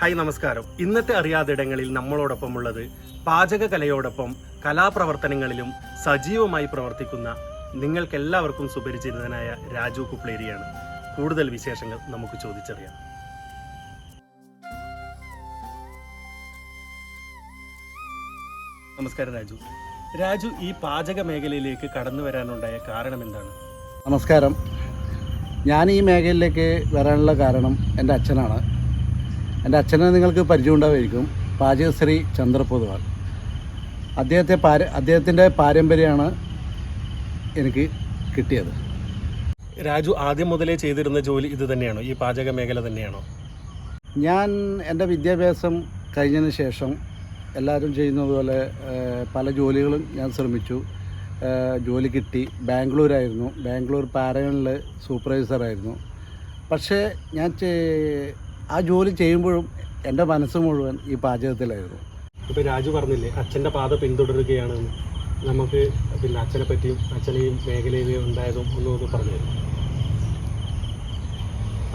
Hi നമസ്കാരം. ഇന്നത്തെ അറിയാതിടങ്ങളിൽ നമ്മളോടൊപ്പം ഉള്ളത് പാചകകലയോടൊപ്പം കലാപ്രവർത്തനങ്ങളിലും സജീവമായി പ്രവർത്തിക്കുന്ന നിങ്ങൾക്കെല്ലാവർക്കും സുപരിചിതനായ രാജു കുപ്ലേരിയാണ്. കൂടുതൽ വിശേഷങ്ങൾ നമുക്ക് ചോദിച്ചറിയാം. നമസ്കാരം രാജു. രാജു ഈ പാചക മേഖലയിലേക്ക് കടന്നു വരാനുണ്ടായ കാരണം എന്താണ്? നമസ്കാരം. ഞാൻ ഈ മേഖലയിലേക്ക് വരാനുള്ള കാരണം എന്റെ അച്ഛനാണ്. എന്റെ അച്ഛനെ നിങ്ങൾക്ക് പരിചയം ഉണ്ടാവുമായിരിക്കും. പാചകശ്രീ ചന്ദ്രപൊതുവാൾ. അദ്ദേഹത്തെ പാര അദ്ദേഹത്തിന്റെ പാരമ്പര്യമാണ് എനിക്ക് കിട്ടിയത്. രാജു ആദ്യം മുതലേ ചെയ്തിരുന്ന ജോലി ഇത് തന്നെയാണോ? ഈ പാചക മേഖല തന്നെയാണോ? ഞാൻ എന്റെ വിദ്യാഭ്യാസം കഴിഞ്ഞതിന് ശേഷം എല്ലാവരും ചെയ്യുന്നതുപോലെ പല ജോലികളും ഞാൻ ശ്രമിച്ചു. ജോലി കിട്ടി. ബാംഗ്ലൂരായിരുന്നു. ബാംഗ്ലൂർ പാരഗണിൽ സൂപ്പർവൈസറായിരുന്നു. പക്ഷേ ഞാൻ ആ ജോലി ചെയ്യുമ്പോഴും എന്റെ മനസ്സ് മുഴുവൻ ഈ പാചകത്തിലായിരുന്നു. ഇപ്പോൾ രാജു പറഞ്ഞില്ലേ അച്ഛന്റെ പാത പിന്തുടരുകയാണ് നമുക്ക് പിന്നെ അച്ഛനെ പറ്റിയും അച്ഛനെയും മേഖലയിൽ ഉണ്ടായതും ഒന്നും പറഞ്ഞു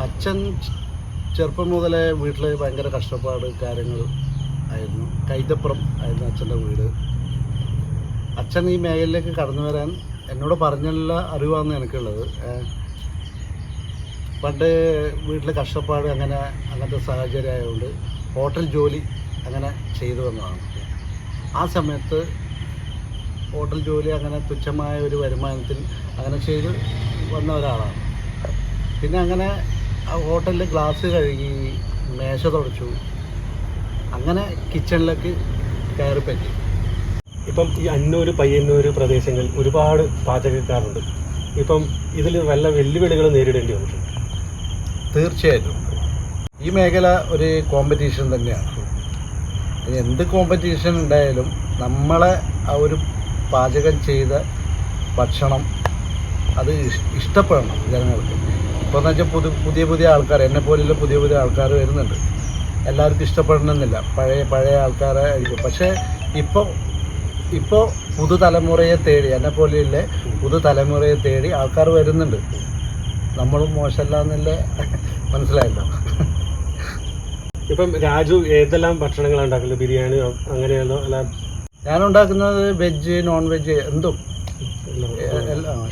അച്ഛൻ ചെറുപ്പം മുതലേ വീട്ടിൽ ഭയങ്കര കഷ്ടപ്പാട് കാര്യങ്ങൾ ആയിരുന്നു. കൈതപ്പുറം ആയിരുന്നു അച്ഛന്റെ വീട്. അച്ഛൻ ഈ മേഖലയിലേക്ക് കടന്നു വരാൻ എന്നോട് പറഞ്ഞുള്ള അറിവാണ് എനിക്കുള്ളത്. പണ്ട് വീട്ടിലെ കഷ്ടപ്പാട് അങ്ങനെ അങ്ങനത്തെ സാഹചര്യം ആയതുകൊണ്ട് ഹോട്ടൽ ജോലി അങ്ങനെ ചെയ്തു വന്നതാണ്. ആ സമയത്ത് ഹോട്ടൽ ജോലി അങ്ങനെ തുച്ഛമായ ഒരു വരുമാനത്തിൽ അങ്ങനെ ചെയ്ത് വന്ന ഒരാളാണ്. പിന്നെ അങ്ങനെ ആ ഹോട്ടലിൽ ഗ്ലാസ് കഴുകി മേശ തുടച്ചു. അങ്ങനെ കിച്ചണിലേക്ക് കയറി പറ്റി ഇപ്പം ഈ അന്നൂര് പയ്യന്നൂര് പ്രദേശങ്ങളിൽ ഒരുപാട് പാചകക്കാരുണ്ട്. ഇപ്പം ഇതിൽ വല്ല വെല്ലുവിളികൾ നേരിടേണ്ടി വന്നിട്ടുണ്ട്. തീർച്ചയായിട്ടും. ഈ മേഖല ഒരു കോമ്പറ്റീഷൻ തന്നെയാണ്. എന്ത് കോമ്പറ്റീഷൻ ഉണ്ടായാലും നമ്മളെ ആ ഒരു പാചകം ചെയ്ത ഭക്ഷണം അത് ഇഷ്ടപ്പെടണം ജനങ്ങൾക്ക്. ഇപ്പോൾ എന്ന് വെച്ചാൽ പുതു പുതിയ പുതിയ ആൾക്കാർ എന്നെ പോലെയുള്ള പുതിയ പുതിയ ആൾക്കാർ വരുന്നുണ്ട്. എല്ലാവർക്കും ഇഷ്ടപ്പെടണമെന്നില്ല. പഴയ പഴയ ആൾക്കാരെ ആയിരിക്കും. പക്ഷേ ഇപ്പോൾ ഇപ്പോൾ പുതുതലമുറയെ തേടി എന്നെ പോലെയുള്ള പുതുതലമുറയെ തേടി ആൾക്കാർ വരുന്നുണ്ട്. നമ്മളും മോശമല്ല എന്നല്ലേ മനസ്സിലായല്ലോ. ഇപ്പം രാജു ഏതെല്ലാം ഭക്ഷണങ്ങളാണ് ഉണ്ടാക്കുന്നത്? ബിരിയാണി അങ്ങനെയല്ലോ അല്ല ഞാൻ ഉണ്ടാക്കുന്നത് വെജ് നോൺ വെജ് എന്തും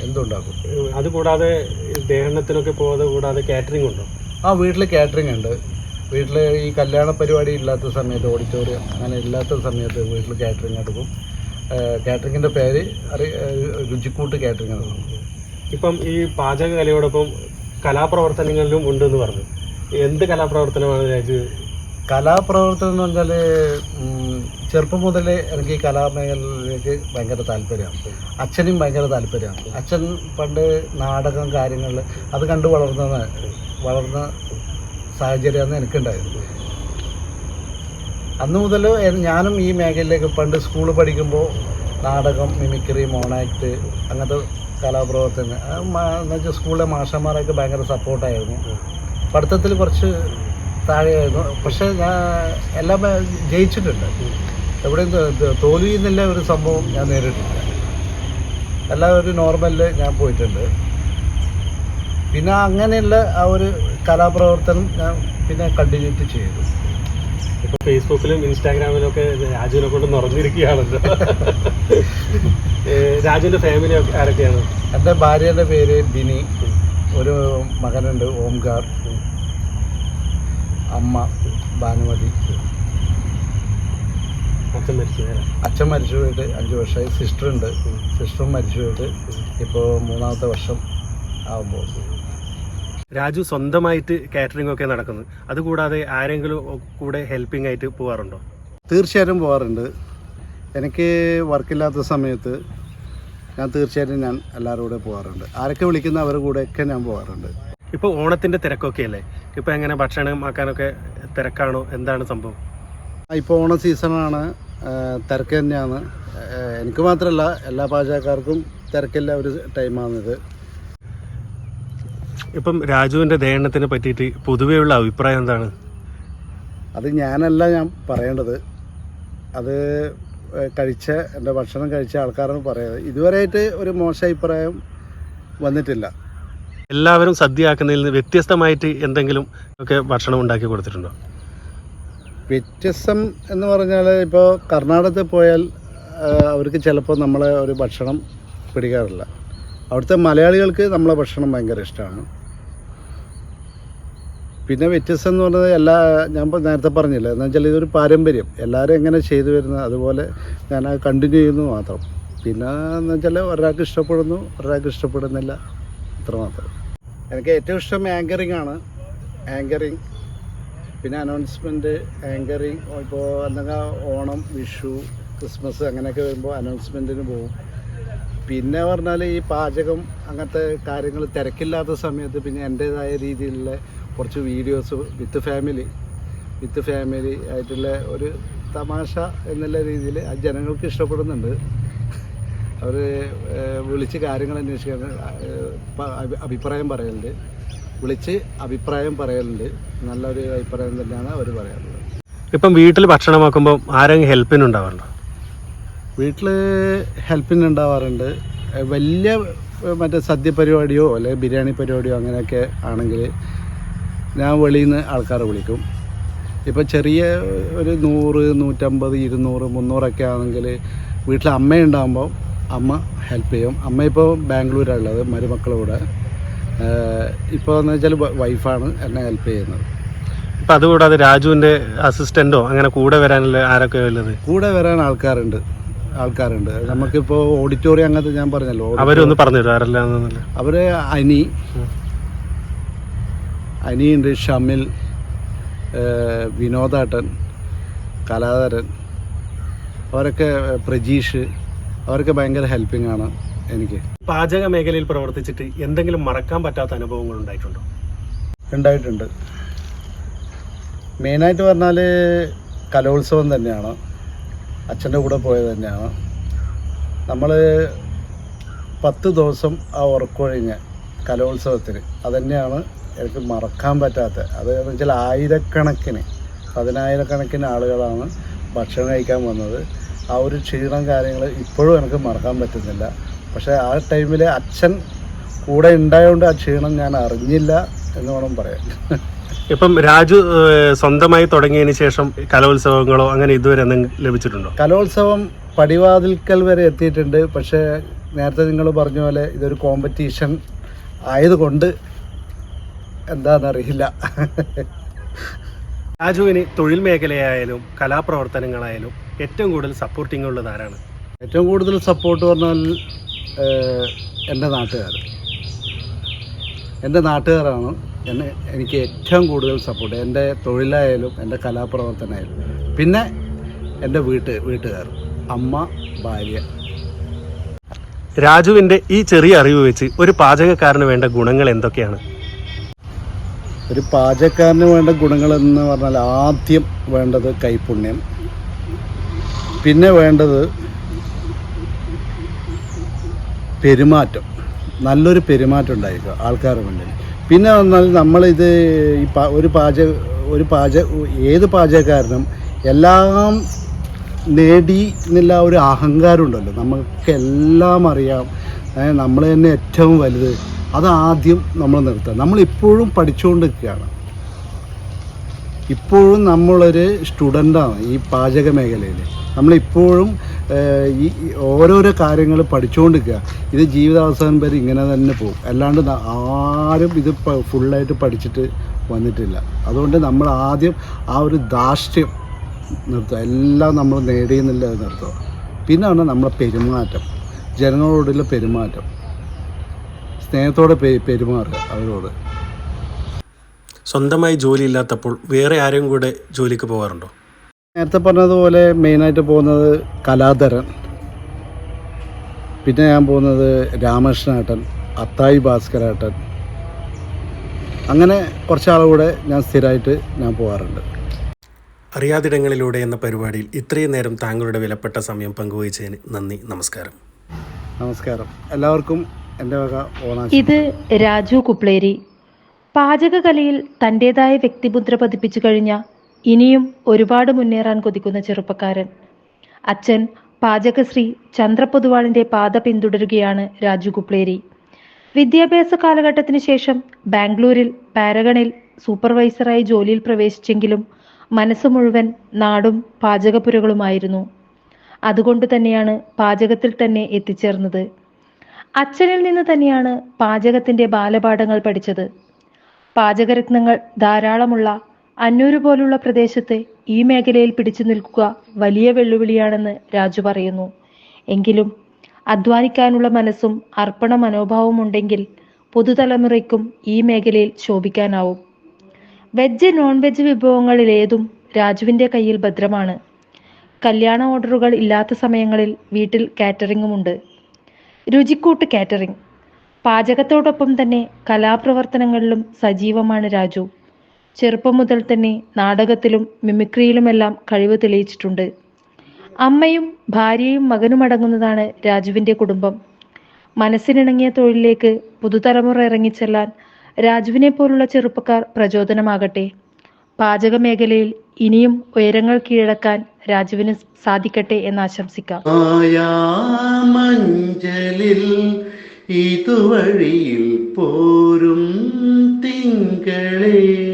എന്തും ഉണ്ടാക്കും. അത് കൂടാതെ ദേഹത്തിനൊക്കെ പോകാതെ കൂടാതെ കാറ്ററിംഗ് ഉണ്ടോ? ആ വീട്ടിൽ കാറ്ററിംഗ് ഉണ്ട്. വീട്ടിൽ ഈ കല്യാണ പരിപാടി ഇല്ലാത്ത സമയത്ത് ഓഡിറ്റോറിയം അങ്ങനെ ഇല്ലാത്ത സമയത്ത് വീട്ടിൽ കാറ്ററിംഗ് എടുക്കും കാറ്ററിങ്ങിന്റെ പേര് അറി രുചിക്കൂട്ട് കാറ്ററിംഗ് എടുക്കും ഇപ്പം ഈ പാചക കലയോടൊപ്പം കലാപ്രവർത്തനങ്ങളിലും ഉണ്ടെന്ന് പറഞ്ഞു. എന്ത് കലാപ്രവർത്തനമാണ് രാജു? കലാപ്രവർത്തനം എന്ന് പറഞ്ഞാൽ ചെറുപ്പം മുതൽ എനിക്ക് കലാമേഖലയിലേക്ക് ഭയങ്കര താല്പര്യമാണ്. അച്ഛനും ഭയങ്കര താല്പര്യമാണ്. അച്ഛൻ പണ്ട് നാടകം കാര്യങ്ങൾ അത് കണ്ട് വളർന്ന വളർന്ന സാഹചര്യമാണ് എനിക്കുണ്ടായത്. അന്ന് മുതൽ ഞാനും ഈ മേഖലയിലേക്ക് പണ്ട് സ്കൂളിൽ പഠിക്കുമ്പോൾ നാടകം മിമിക്രി മോണാക്ട് അങ്ങനത്തെ കലാപ്രവർത്തനം എന്ന് വെച്ചാൽ സ്കൂളിലെ മാഷന്മാരൊക്കെ ഭയങ്കര സപ്പോർട്ടായിരുന്നു പഠിത്തത്തിൽ കുറച്ച് താഴെയായിരുന്നു. പക്ഷെ ഞാൻ എല്ലാം ജയിച്ചിട്ടുണ്ട്. എവിടെയും തോൽവി ഒരു സംഭവം ഞാൻ നേരിട്ടില്ല. എല്ലാം ഒരു നോർമലിൽ ഞാൻ പോയിട്ടുണ്ട്. പിന്നെ അങ്ങനെയുള്ള ആ ഒരു കലാപ്രവർത്തനം ഞാൻ പിന്നെ കണ്ടിന്യൂട്ട് ചെയ്തു. ഇപ്പൊ ഫേസ്ബുക്കിലും ഇൻസ്റ്റാഗ്രാമിലും ഒക്കെ രാജുവിനെ കൊണ്ട് നിറഞ്ഞിരിക്കുകയാണല്ലോ. രാജുവിന്റെ ഫാമിലി ഒക്കെ ആരൊക്കെയാണ്? എന്റെ ഭാര്യയുടെ പേര് ബിനി ഒരു മകനുണ്ട് ഓംകാർ അമ്മ ഭാനുമതി. അച്ഛൻ മരിച്ചു. അച്ഛൻ മരിച്ചു പോയിട്ട് അഞ്ച് വർഷമായി. സിസ്റ്ററുണ്ട് സിസ്റ്ററും മരിച്ചു പോയിട്ട് ഇപ്പോൾ മൂന്നാമത്തെ വർഷം ആകുമ്പോൾ രാജു സ്വന്തമായിട്ട് കാറ്ററിംഗ് ഒക്കെ നടക്കുന്നത്. അതുകൂടാതെ ആരെങ്കിലും കൂടെ ഹെൽപ്പിംഗ് ആയിട്ട് പോവാറുണ്ടോ? തീർച്ചയായിട്ടും പോകാറുണ്ട് എനിക്ക് വർക്കില്ലാത്ത സമയത്ത് ഞാൻ തീർച്ചയായിട്ടും ഞാൻ എല്ലാവരും കൂടെ പോകാറുണ്ട് ആരൊക്കെ വിളിക്കുന്ന അവരുടെ കൂടെയൊക്കെ ഞാൻ പോകാറുണ്ട് ഇപ്പോൾ ഓണത്തിന്റെ തിരക്കൊക്കെ അല്ലേ? ഇപ്പോൾ എങ്ങനെ ഭക്ഷണം ആക്കാനൊക്കെ തിരക്കാണോ? എന്താണ് സംഭവം? ഇപ്പോൾ ഓണ സീസണാണ് തിരക്ക് തന്നെയാണ്. എനിക്ക് മാത്രമല്ല എല്ലാ പാചകക്കാർക്കും തിരക്കില്ല ഒരു ടൈമാണിത് ഇപ്പം രാജുവിന്റെ ദേഹത്തിനെ പറ്റിയിട്ട് പൊതുവെയുള്ള അഭിപ്രായം എന്താണ്? അത് ഞാനല്ല ഞാൻ പറയേണ്ടത്. അത് കഴിച്ച എന്റെ ഭക്ഷണം കഴിച്ച ആൾക്കാരാണ് പറയുന്നത് ഇതുവരെയായിട്ട് ഒരു മോശം അഭിപ്രായം വന്നിട്ടില്ല. എല്ലാവരും സദ്യ ആക്കുന്നതിൽ നിന്ന് വ്യത്യസ്തമായിട്ട് എന്തെങ്കിലും ഒക്കെ ഭക്ഷണം ഉണ്ടാക്കി കൊടുത്തിട്ടുണ്ടോ? വ്യത്യസ്തം എന്ന് പറഞ്ഞാൽ ഇപ്പോൾ കർണാടകത്തിൽ പോയാൽ അവർക്ക് ചിലപ്പോൾ നമ്മളെ ഒരു ഭക്ഷണം പിടിക്കാറില്ല. അവിടുത്തെ മലയാളികൾക്ക് നമ്മളെ ഭക്ഷണം ഭയങ്കര ഇഷ്ടമാണ്. പിന്നെ വ്യത്യസ്തം എന്ന് പറഞ്ഞത് എല്ലാ ഞാൻ നേരത്തെ പറഞ്ഞില്ല എന്ന് വെച്ചാൽ ഇതൊരു പാരമ്പര്യം. എല്ലാവരും എങ്ങനെ ചെയ്തു വരുന്നത് അതുപോലെ ഞാൻ അത് കണ്ടിന്യൂ ചെയ്യുന്നു മാത്രം. പിന്നെ എന്ന് വെച്ചാൽ ഒരാൾക്ക് ഇഷ്ടപ്പെടുന്നു ഒരാൾക്ക് ഇഷ്ടപ്പെടുന്നില്ല അത്ര മാത്രം. എനിക്ക് ഏറ്റവും ഇഷ്ടം ആങ്കറിങ് ആണ്. ആങ്കറിങ് പിന്നെ അനൗൺസ്മെന്റ് ആങ്കറിങ് ഇപ്പോൾ എന്തെങ്കിലും ഓണം വിഷു ക്രിസ്മസ് അങ്ങനെയൊക്കെ വരുമ്പോൾ അനൗൺസ്മെന്റിന് പോകും. പിന്നെ പറഞ്ഞാൽ ഈ പാചകം അങ്ങനത്തെ കാര്യങ്ങൾ തിരക്കില്ലാത്ത സമയത്ത് പിന്നെ എന്റേതായ രീതിയിലുള്ള കുറച്ച് videos with family with family ആയിട്ടുള്ള ഒരു തമാശ എന്നുള്ള രീതിയിൽ ആ ജനങ്ങൾക്ക് ഇഷ്ടപ്പെടുന്നുണ്ട്. അവർ വിളിച്ച് കാര്യങ്ങൾ അന്വേഷിക്കാൻ അഭിപ്രായം പറയലുണ്ട്. വിളിച്ച് അഭിപ്രായം പറയലുണ്ട്. നല്ലൊരു അഭിപ്രായം തന്നെയാണ് അവർ പറയാറുള്ളത്. ഇപ്പം വീട്ടിൽ ഭക്ഷണം വെക്കുമ്പോൾ ആരെങ്കിലും ഹെൽപ്പിനുണ്ടാവാറുണ്ടോ വീട്ടിൽ ഹെൽപ്പിനുണ്ടാവാറുണ്ട് വലിയ മറ്റേ സദ്യ പരിപാടിയോ അല്ലെങ്കിൽ ബിരിയാണി പരിപാടിയോ അങ്ങനെയൊക്കെ ആണെങ്കിൽ ഞാൻ വെളിയിൽ നിന്ന് ആൾക്കാരെ വിളിക്കും. ഇപ്പോൾ ചെറിയ ഒരു നൂറ് നൂറ്റമ്പത് ഇരുന്നൂറ് മുന്നൂറൊക്കെ ആണെങ്കിൽ വീട്ടിൽ അമ്മയുണ്ടാകുമ്പോൾ അമ്മ ഹെൽപ്പ് ചെയ്യും. അമ്മ ഇപ്പോൾ ബാംഗ്ലൂരാണ് ഉള്ളത് മരുമക്കളുടെ ഇപ്പോൾ എന്ന് വെച്ചാൽ വൈഫാണ് എന്നെ ഹെൽപ്പ് ചെയ്യുന്നത്. ഇപ്പം അതുകൂടാതെ രാജുവിന്റെ അസിസ്റ്റന്റോ അങ്ങനെ കൂടെ വരാനുള്ള ആരൊക്കെ ഉള്ളത്? കൂടെ വരാൻ ആൾക്കാരുണ്ട് ആൾക്കാരുണ്ട്. നമുക്കിപ്പോൾ ഓഡിറ്റോറിയം അങ്ങനത്തെ ഞാൻ പറഞ്ഞല്ലോ അവരൊന്ന് പറഞ്ഞു തരും ആരെല്ലാം അവർ അനി. അനിയുണ്ട് ഷമിൽ വിനോദാട്ടൻ കലാധരൻ അവരൊക്കെ പ്രജീഷ് അവരൊക്കെ ഭയങ്കര ഹെൽപ്പിംഗ് ആണ് എനിക്ക്. പാചക മേഖലയിൽ പ്രവർത്തിച്ചിട്ട് എന്തെങ്കിലും മറക്കാൻ പറ്റാത്ത അനുഭവങ്ങൾ ഉണ്ടായിട്ടുണ്ടോ? ഉണ്ടായിട്ടുണ്ട്. മെയിനായിട്ട് പറഞ്ഞാൽ കലോത്സവം തന്നെയാണ്. അച്ഛന്റെ കൂടെ പോയത് തന്നെയാണ്. നമ്മൾ പത്ത് ദിവസം ആ ഉറക്കൊഴിഞ്ഞ് കലോത്സവത്തിന്. അതന്നെയാണ് എനിക്ക് മറക്കാൻ പറ്റാത്ത അത് എന്ന് വെച്ചാൽ ആയിരക്കണക്കിന് പതിനായിരക്കണക്കിന് ആളുകളാണ് ഭക്ഷണം കഴിക്കാൻ വന്നത്. ആ ഒരു ക്ഷീണം കാര്യങ്ങൾ ഇപ്പോഴും എനിക്ക് മറക്കാൻ പറ്റുന്നില്ല. പക്ഷേ ആ ടൈമിൽ അച്ഛൻ കൂടെ ഉണ്ടായതുകൊണ്ട് ആ ക്ഷീണം ഞാൻ അറിഞ്ഞില്ല എന്ന് വേണം പറയാൻ. ഇപ്പം രാജു സ്വന്തമായി തുടങ്ങിയതിന് ശേഷം കലോത്സവങ്ങളോ അങ്ങനെ ഇതുവരെ എന്തെങ്കിലും ലഭിച്ചിട്ടുണ്ടോ? കലോത്സവം പടിവാതിൽക്കൽ വരെ എത്തിയിട്ടുണ്ട്. പക്ഷേ നേരത്തെ നിങ്ങൾ പറഞ്ഞ പോലെ ഇതൊരു കോമ്പറ്റീഷൻ ആയതുകൊണ്ട് എന്താണെന്നറിയില്ല. രാജുവിന് തൊഴിൽ മേഖലയായാലും കലാപ്രവർത്തനങ്ങളായാലും ഏറ്റവും കൂടുതൽ സപ്പോർട്ടിംഗ് ഉള്ളത് ആരാണ്? ഏറ്റവും കൂടുതൽ സപ്പോർട്ട് പറഞ്ഞാൽ എന്റെ നാട്ടുകാർ എന്റെ നാട്ടുകാരാണ് എന്നെ എനിക്ക് ഏറ്റവും കൂടുതൽ സപ്പോർട്ട് എന്റെ തൊഴിലായാലും എന്റെ കലാപ്രവർത്തനമായാലും പിന്നെ എന്റെ വീട്ട് വീട്ടുകാർ അമ്മ ഭാര്യ. രാജുവിന്റെ ഈ ചെറിയ അറിവ് വെച്ച് ഒരു പാചകക്കാരന് വേണ്ട ഗുണങ്ങൾ എന്തൊക്കെയാണ്? ഒരു പാചകക്കാരന് വേണ്ട ഗുണങ്ങളെന്ന് പറഞ്ഞാൽ ആദ്യം വേണ്ടത് കൈപുണ്യം. പിന്നെ വേണ്ടത് പെരുമാറ്റം. നല്ലൊരു പെരുമാറ്റം ഉണ്ടായിരിക്കുക ആൾക്കാരുടെ മുന്നിൽ. പിന്നെ വന്നാൽ നമ്മളിത് ഈ പാ ഒരു പാചക ഒരു പാചക ഏത് പാചകക്കാരനും എല്ലാം നേടി എന്നുള്ള ഒരു അഹങ്കാരം ഉണ്ടല്ലോ. നമുക്ക് എല്ലാം അറിയാം. നമ്മൾ തന്നെ ഏറ്റവും വലുത്. അതാദ്യം നമ്മൾ നിർത്തുക. നമ്മളിപ്പോഴും പഠിച്ചുകൊണ്ടിരിക്കുകയാണ്. ഇപ്പോഴും നമ്മളൊരു സ്റ്റുഡന്റാണ് ഈ പാചക മേഖലയിൽ നമ്മളിപ്പോഴും ഈ ഓരോരോ കാര്യങ്ങൾ പഠിച്ചുകൊണ്ടിരിക്കുക. ഇത് ജീവിതാവസാനം വരെ ഇങ്ങനെ തന്നെ പോകും. അല്ലാണ്ട് ആരും ഇത് ഫുള്ളായിട്ട് പഠിച്ചിട്ട് വന്നിട്ടില്ല. അതുകൊണ്ട് നമ്മൾ ആദ്യം ആ ഒരു ധാർഷ്ട്യം നിർത്തുക. എല്ലാം നമ്മൾ നേടിയെന്നില്ല നിർത്തുക. പിന്നാണ് നമ്മളെ പെരുമാറ്റം. ജനങ്ങളോടുള്ള പെരുമാറ്റം. സ്നേഹത്തോടെ പെരുമാറുക അവരോട്. സ്വന്തമായി ജോലി ഇല്ലാത്തപ്പോൾ വേറെ ആരും കൂടെ ജോലിക്ക് പോകാറുണ്ടോ? നേരത്തെ പറഞ്ഞതുപോലെ മെയിനായിട്ട് പോകുന്നത് കലാധരൻ. പിന്നെ ഞാൻ പോകുന്നത് രാമകൃഷ്ണേട്ടൻ അത്തായി ഭാസ്കരേട്ടൻ. അങ്ങനെ കുറച്ചാൾ കൂടെ ഞാൻ സ്ഥിരമായിട്ട് ഞാൻ പോകാറുണ്ട്. അറിയാതിടങ്ങളിലൂടെ എന്ന പരിപാടിയിൽ ഇത്രയും നേരം താങ്കളുടെ വിലപ്പെട്ട സമയം പങ്കുവച്ചതിന് നന്ദി നമസ്കാരം. നമസ്കാരം. എല്ലാവർക്കും ഇത് രാജു കുപ്ലേരി. പാചകകലയിൽ തന്റെതായ വ്യക്തിമുദ്ര പതിപ്പിച്ചു കഴിഞ്ഞ ഇനിയും ഒരുപാട് മുന്നേറാൻ കൊതിക്കുന്ന ചെറുപ്പക്കാരൻ. അച്ഛൻ പാചകശ്രീ ചന്ദ്രപൊതുവാളിന്റെ പാത പിന്തുടരുകയാണ് രാജു കുപ്ലേരി. വിദ്യാഭ്യാസ കാലഘട്ടത്തിന് ശേഷം ബാംഗ്ലൂരിൽ പാരഗണിൽ സൂപ്പർവൈസറായി ജോലിയിൽ പ്രവേശിച്ചെങ്കിലും മനസ്സ് മുഴുവൻ നാടും പാചകപ്പുരകളുമായിരുന്നു. അതുകൊണ്ട് തന്നെയാണ് പാചകത്തിൽ തന്നെ എത്തിച്ചേർന്നത്. അച്ഛനിൽ നിന്ന് തന്നെയാണ് പാചകത്തിന്റെ ബാലപാഠങ്ങൾ പഠിച്ചത്. പാചകരത്നങ്ങൾ ധാരാളമുള്ള അന്നൂര് പോലുള്ള പ്രദേശത്തെ ഈ മേഖലയിൽ പിടിച്ചു നിൽക്കുക വലിയ വെല്ലുവിളിയാണെന്ന് രാജു പറയുന്നു. എങ്കിലും അധ്വാനിക്കാനുള്ള മനസ്സും അർപ്പണ മനോഭാവവും ഉണ്ടെങ്കിൽ പുതുതലമുറയ്ക്കും ഈ മേഖലയിൽ ശോഭിക്കാനാവും. വെജ് നോൺ വെജ് വിഭവങ്ങളിലേതും രാജുവിന്റെ കയ്യിൽ ഭദ്രമാണ്. കല്യാണ ഓർഡറുകൾ ഇല്ലാത്ത സമയങ്ങളിൽ വീട്ടിൽ കാറ്ററിംഗുമുണ്ട്. രുചിക്കൂട്ട് കാറ്ററിംഗ്. പാചകത്തോടൊപ്പം തന്നെ കലാപ്രവർത്തനങ്ങളിലും സജീവമാണ് രാജു. ചെറുപ്പം മുതൽ തന്നെ നാടകത്തിലും മിമിക്രിയിലുമെല്ലാം കഴിവ് തെളിയിച്ചിട്ടുണ്ട്. അമ്മയും ഭാര്യയും മകനും അടങ്ങുന്നതാണ് രാജുവിന്റെ കുടുംബം. മനസ്സിനിണങ്ങിയ തൊഴിലിലേക്ക് പുതുതലമുറ ഇറങ്ങിച്ചെല്ലാൻ രാജുവിനെ പോലുള്ള ചെറുപ്പക്കാർ പ്രചോദനമാകട്ടെ. പാചക മേഖലയിൽ ഇനിയും ഉയരങ്ങൾ കീഴടക്കാൻ രാജുവിന് സാധിക്കട്ടെ എന്ന് ആശംസിക്കാം. ഇതുവഴിയിൽ പോരും തിങ്കളേ.